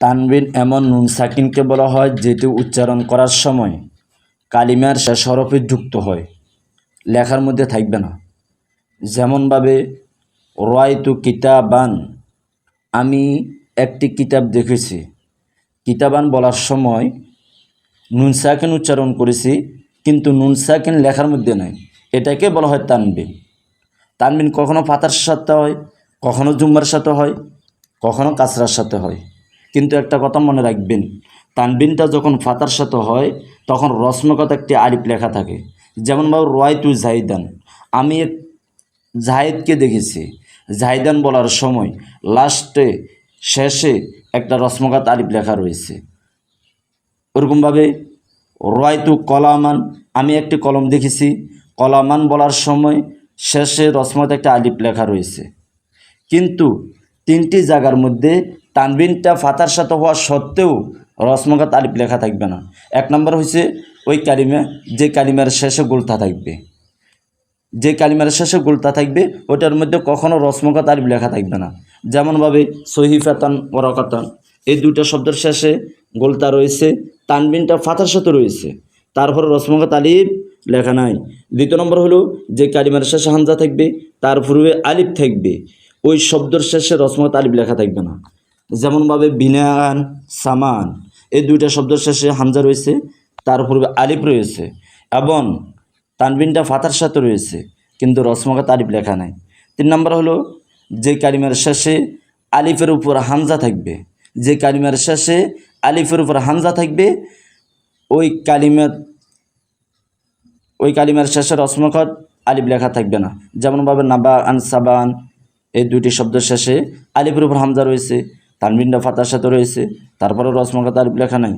তানবিন এমন নুন সাকিনকে বলা হয়, যেটি উচ্চারণ করার সময় কালিমার শেষ হরফে যুক্ত হয়। লেখার মধ্যে থাকবে না। যেমনভাবে, রয়তু কিতাবান, আমি একটি কিতাব দেখেছি। কিতাবান বলার সময় নুন সাকিন উচ্চারণ করেছি, কিন্তু নুন সাকিন লেখার মধ্যে নাই। এটাকে বলা হয় তানবিন। তানবিন কখনো ফাতার সাথে হয়, কখনো জুম্মার সাথে হয়, কখনো কাসরার সাথে হয়। কিন্তু একটা কথা মনে রাখবেন, তানবিনটা যখন ফাতার সাথে হয়, তখন রসমকত একটি আরিফ লেখা থাকে। যেমনভাবে রয় তু জাহিদান। আমি জাহিদকে দেখেছি। জাহিদান বলার সময় লাস্টে, শেষে একটা রসমকাত আরিফ লেখা রয়েছে। ওরকমভাবে রয়তু কলামান, আমি একটি কলম দেখেছি। কলামান বলার সময়, শেষে রসমত একটা আলিপ লেখা রয়েছে। কিন্তু তিনটি জায়গার মধ্যে তানবিনটা ফাতার সাথে হওয়া সত্ত্বেও রসমকাত আলিপ লেখা থাকবে না। এক নম্বর হচ্ছে ওই কালিমা, যে কালিমার শেষে গোলতা থাকবে। যে কালিমার শেষে গোলতা থাকবে, ওটার মধ্যে কখনো রসমকাত আলিপ লেখা থাকবে না। যেমনভাবে সহিফাতান ওরকাতান, এই দুইটা শব্দের শেষে গোলতা রয়েছে, তানবিনটা ফাতার সাথে রয়েছে। তারপরে রসমকাত আলিফ লেখা নাই। দ্বিতীয় নম্বর হলো, যে কালিমার শেষে হামজা থাকবে, তার পূর্বে আলিফ থাকবে। ওই শব্দের শেষে রসমকাত আলিফ লেখা থাকবে না। যেমনভাবে বিনায়ান, সামান, এই দুইটা শব্দের শেষে হামজা রয়েছে, তার পূর্বে আলিফ রয়েছে এবং তানবিনটা ফাতার সাথে রয়েছে, কিন্তু রসমকাত আলিফ লেখা নাই। তিন নম্বর হলো, যে কালিমার শেষে আলিফের উপর হামজা থাকবে, যে কালিমার শেষে আলিফের উপর হামজা থাকবে, ওই কালিমার ওই কালিমার শেষে রসমখত আলিফ লেখা থাকবে না। যেমনভাবে নাবা আন সাবান এই দুইটি শব্দের শেষে আলিফের উপর হামজা রয়েছে, তানবিনটা ফাতার সাথে রয়েছে তারপরে রসমখত আলিফ লেখা নাই।